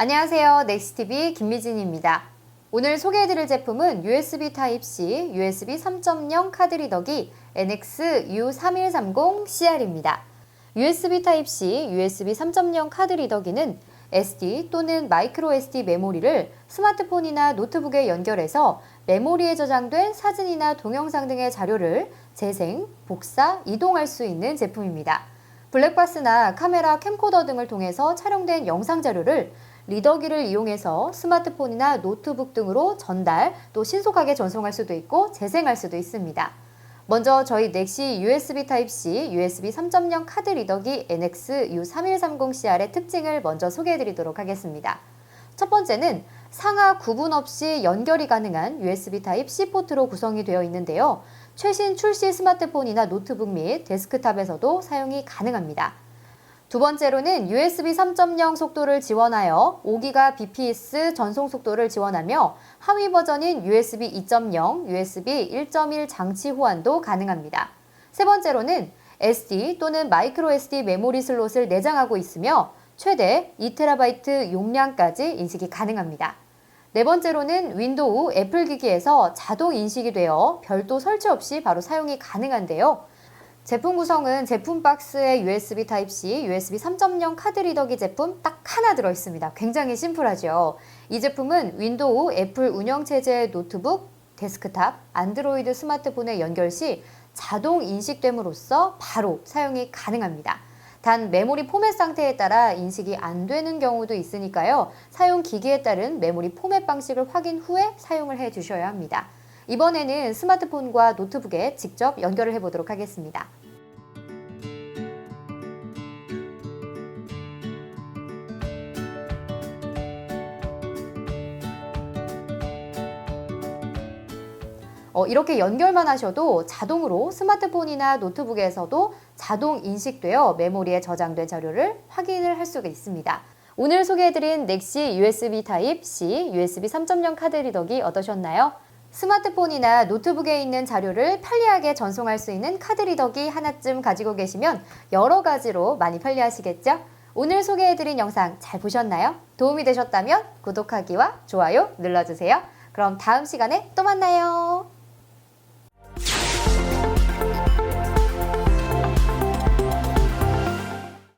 안녕하세요. 넥스티비 김미진입니다. 오늘 소개해드릴 제품은 USB Type-C, USB 3.0 카드 리더기 NX U3130CR입니다. USB Type-C, USB 3.0 카드 리더기는 SD 또는 마이크로 SD 메모리를 스마트폰이나 노트북에 연결해서 메모리에 저장된 사진이나 동영상 등의 자료를 재생, 복사, 이동할 수 있는 제품입니다. 블랙박스나 카메라, 캠코더 등을 통해서 촬영된 영상 자료를 리더기를 이용해서 스마트폰이나 노트북 등으로 전달 또 신속하게 전송할 수도 있고 재생할 수도 있습니다. 먼저 저희 넥시 USB Type-C, USB 3.0 카드 리더기 NX U3130CR의 특징을 먼저 소개해 드리도록 하겠습니다. 첫 번째는 상하 구분 없이 연결이 가능한 USB Type-C 포트로 구성이 되어 있는데요. 최신 출시 스마트폰이나 노트북 및 데스크탑에서도 사용이 가능합니다. 두 번째로는 USB 3.0 속도를 지원하여 5기가 bps 전송 속도를 지원하며 하위 버전인 USB 2.0, USB 1.1 장치 호환도 가능합니다. 세 번째로는 SD 또는 마이크로 SD 메모리 슬롯을 내장하고 있으며 최대 2TB 용량까지 인식이 가능합니다. 네 번째로는 윈도우 애플 기기에서 자동 인식이 되어 별도 설치 없이 바로 사용이 가능한데요. 제품 구성은 제품 박스에 USB Type-C, USB 3.0 카드 리더기 제품 딱 하나 들어 있습니다. 굉장히 심플하죠. 이 제품은 윈도우, 애플 운영체제 노트북, 데스크탑, 안드로이드 스마트폰에 연결 시 자동 인식됨으로써 바로 사용이 가능합니다. 단 메모리 포맷 상태에 따라 인식이 안 되는 경우도 있으니까요. 사용 기기에 따른 메모리 포맷 방식을 확인 후에 사용을 해 주셔야 합니다. 이번에는 스마트폰과 노트북에 직접 연결을 해 보도록 하겠습니다. 어, 이렇게 연결만 하셔도 자동으로 스마트폰이나 노트북에서도 자동 인식되어 메모리에 저장된 자료를 확인을 할 수가 있습니다. 오늘 소개해드린 넥시 USB Type-C, USB 3.0 카드 리더기 어떠셨나요? 스마트폰이나 노트북에 있는 자료를 편리하게 전송할 수 있는 카드 리더기 하나쯤 가지고 계시면 여러 가지로 많이 편리하시겠죠? 오늘 소개해드린 영상 잘 보셨나요? 도움이 되셨다면 구독하기와 좋아요 눌러주세요. 그럼 다음 시간에 또 만나요.